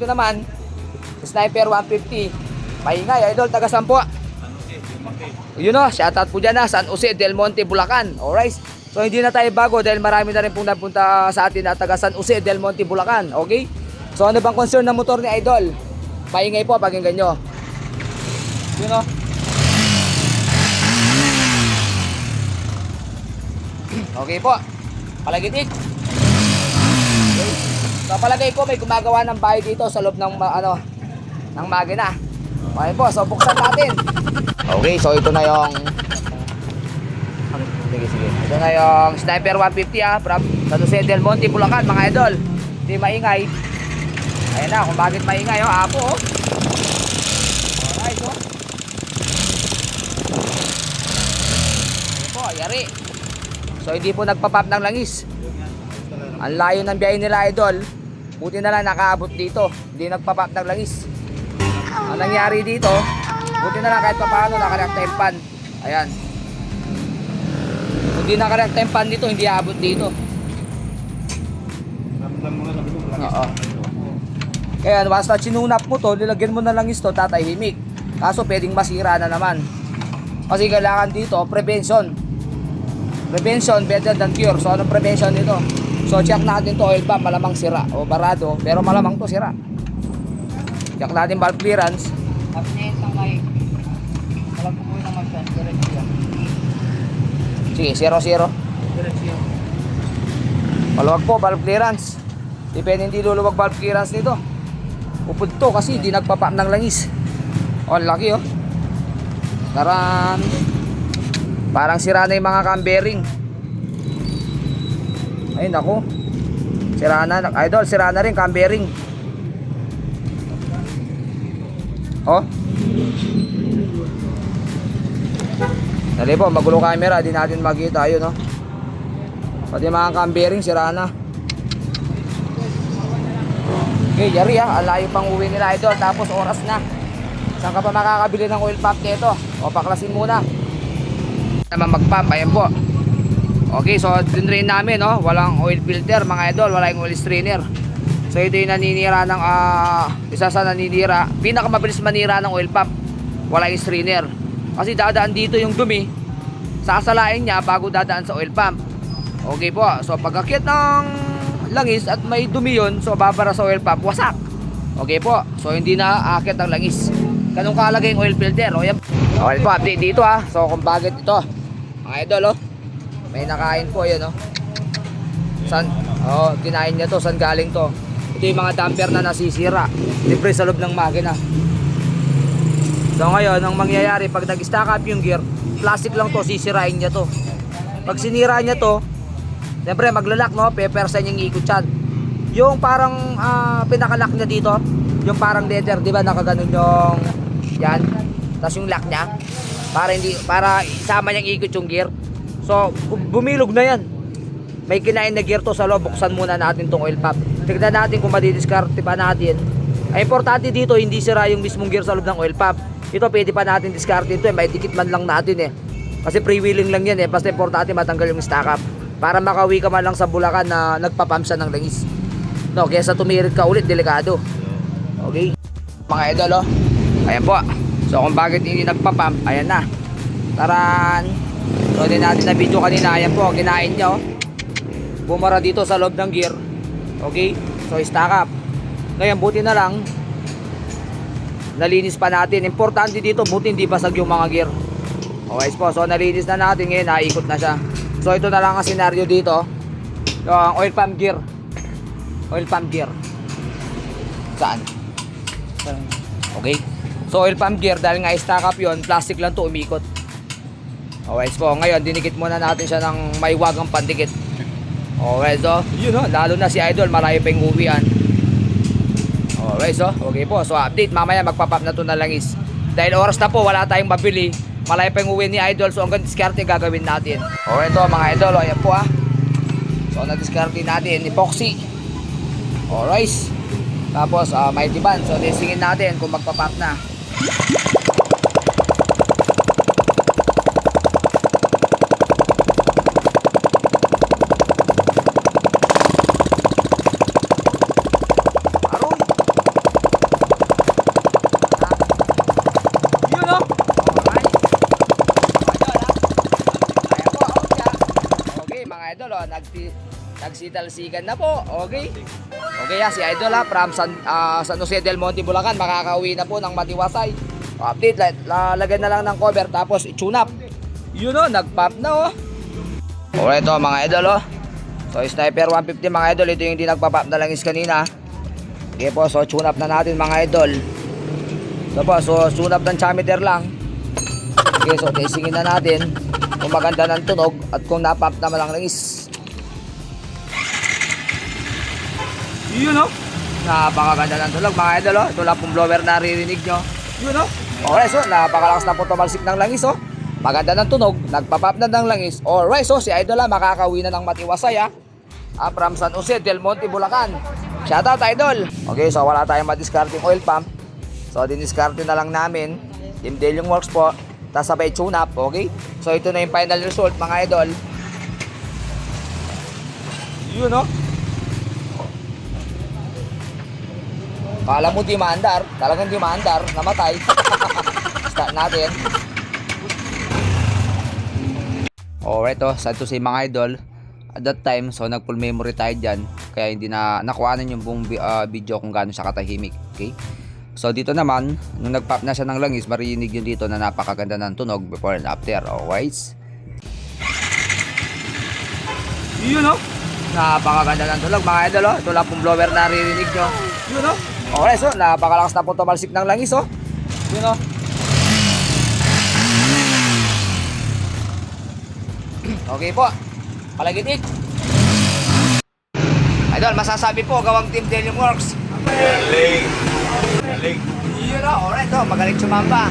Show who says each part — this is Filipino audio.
Speaker 1: Ito naman, Sniper 150. Maingay, idol, taga saan po? Yun o, shoutout po dyan na, San Jose del Monte, Bulacan. Alright? So hindi na tayo bago dahil marami na rin pong napunta sa atin na taga San Jose del Monte, Bulacan. Okay? So ano bang concern ng motor ni Idol? Maingay po, pakinggan nyo. Yun o. Okay po. Palagitik. So palagay ko may gumagawa ng bahay dito sa loob ng ano ng magina. Okay po, so buksan natin. Okay, so ito na yung Sige, sige. Ito na yung Sniper 150 ah, from San Jose del Monte, Bulacan, mga idol. Hindi maingay. Ayan na, kung bakit maingay, oh, apo, oh. Alright, oh. Po, yari. So, hindi po nagpapap ng langis. Ang layo ng biyahe nila, idol. Buti na lang nakaabot dito. Hindi nagpapap ng langis. Ang nangyari dito, buti na lang kahit pa paano nakarekta yung pan. Ayan. Kung di nakarekta yung pan dito, hindi aabot dito.
Speaker 2: Ramdam mo na sabi ko, langis
Speaker 1: Oo. Kaya basta sinunap mo to, nilagyan mo na lang isto, tatahimik. Kaso pwedeng masira na naman. Kasi kailangan dito, prevention. Prevention better than cure. So anong prevention nito? So check natin to oil pump, malamang sira o barado, pero malamang to sira. Check natin valve clearance.
Speaker 3: Absent ang may Alam ko po naman siya.
Speaker 1: Sige, 0-0.
Speaker 3: Diretso yan.
Speaker 1: Maluwag po, valve clearance. Depende hindi luluwag valve clearance nito. Upod to kasi di nagpapam ng langis. Oh, laki oh. Karan. Parang sira na yung mga cam bearing. Ay nako. Sira na, idol, sira na rin cam bearing. Oh. Dali po, magulo camera, di natin makita yun, oh. Pati mga cam bearing, sira na. Okay, yari ah. Ang layo pang uwi nila idol. Tapos oras na. Saan ka pa makakabili ng oil pump nito? O, paklasin muna. Naman mag-pump. Ayan po. Okay, so dinrain namin, no? Walang oil filter, mga idol. Walang oil strainer. So, ito yung naninira ng, ah, isa sa naninira. Pinakamabilis manira ng oil pump. Wala yung strainer. Kasi dadaan dito yung dumi. Sasalain niya bago dadaan sa oil pump. Okay po. So, pagkakit ng langis at may dumi yun, so babara sa oil pump, wasak. Okay po. So, hindi na aakit ang langis. Ganun kalagay yung oil filter. O, yan. Okay po, update dito ha. So, kung bakit ito. Mga idol, oh. May nakain po, yun, oh. San, oh, kinain niya to. San galing to? Ito yung mga damper na nasisira. Libre sa loob ng makina. So ngayon, ang mangyayari pag nag-stack up yung gear, plastic lang to, sisirain niya to. Pag sinira niya to, siyempre maglalak no, pepersa niyang ikot yan. Yung parang ah, pinakalock niya dito, yung parang leather, di ba nakaganon yung yan. Tapos yung lock niya, para hindi para isama niyang ikot yung gear. So, bu- bumilog na yan. May kinain na gear to sa loob, buksan muna natin tong oil pump. Tignan natin kung madidiskarte pa natin. Ang importante dito, hindi sira yung mismong gear sa loob ng oil pump. Ito, pwede pa natin diskarte ito. Eh. May dikit man lang natin eh. Kasi freewheeling lang yan eh. Basta importante matanggal yung stack up. Para makauwi ka man lang sa Bulacan na nagpapump siya ng langis. No, kesa tumirit ka ulit, delikado. Okay? Mga idol, oh. Ayan po. So, kung bakit hindi nagpapump, ayan na. Taran! So, din natin na video kanina. Ayan po, kinain niya, oh. Bumara dito sa loob ng gear. Okay? So, stack up. Ngayon, buti na lang, nalinis pa natin. Importante dito, buti hindi basag yung mga gear. Okay po, so nalinis na natin ngayon, naikot na siya. So ito na lang ang senaryo dito. Yung oil pump gear. Oil pump gear. Saan? Okay. So oil pump gear, dahil nga stack up yun, plastic lang to umikot. Okay po, ngayon dinikit muna natin siya ng may wagang pandikit. Okay, so yun o, lalo na si Idol, malayo pa yung uwian. Alright, so, okay po. So, update. Mamaya magpapap na to na langis. Dahil oras na po, wala tayong mabili. Malayo pa yung uwi ni Idol. So, hanggang diskarte gagawin natin. Alright, to mga Idol. O, ayan po ah. So, na-diskarte natin. Epoxy. Alright. Tapos, ah, may diban. So, testingin natin kung magpapap na. Nagti nagsitalsikan na po. Okay? Okay ha, si Idol ha, from San, ah, San Jose del Monte, Bulacan, makakauwi na po ng Matiwasay. Update, la- lalagyan na lang ng cover tapos i-tune up. Yun o, nag-pop na oh. Alright to mga idol oh. So Sniper 150 mga idol, ito yung hindi nagpa-pop na lang is kanina. Okay po, so tune up na natin mga idol. So po, so tune up ng chamiter lang. Okay, so testingin na natin kung maganda ng tunog at kung napop naman lang ng is. Yun oh. Napakaganda ng tunog mga idol oh. Ito lang pong blower na naririnig nyo. Yun oh. Okay, so napakalakas na po tumalsik ng langis oh. Maganda ng tunog, nagpapap na ng langis. Alright, so si Idol ah, makakauwi na ng matiwasay ah. Ah, from San Jose del Monte, Bulacan. Shoutout Idol. Okay, so wala tayong madiscarding oil pump. So diniskarte na lang namin. Team Dale yung works po. Tapos sabay tune up, okay? So ito na yung final result mga idol. Yun oh. Kala mo di maandar, talagang di maandar, namatay. Start natin. Alright oh, sad to say mga idol. At that time, so nag full memory tayo dyan. Kaya hindi na nakuhanan yung buong ah, video kung gaano siya katahimik. Okay? So dito naman, nung nag-pop na siya ng langis, marinig yun dito na napakaganda ng tunog before and after. Alright? Yun oh. Napakaganda ng tunog mga idol oh. Ito lang pong blower na naririnig nyo. Yun oh. Okay, so napakalakas na po tumalsik ng langis oh. Yun oh. Okay po. Palagitik. Idol, masasabi po gawang Team Delium Works.
Speaker 2: Galing. Galing.
Speaker 1: Yun o, alright o, magaling sumamba.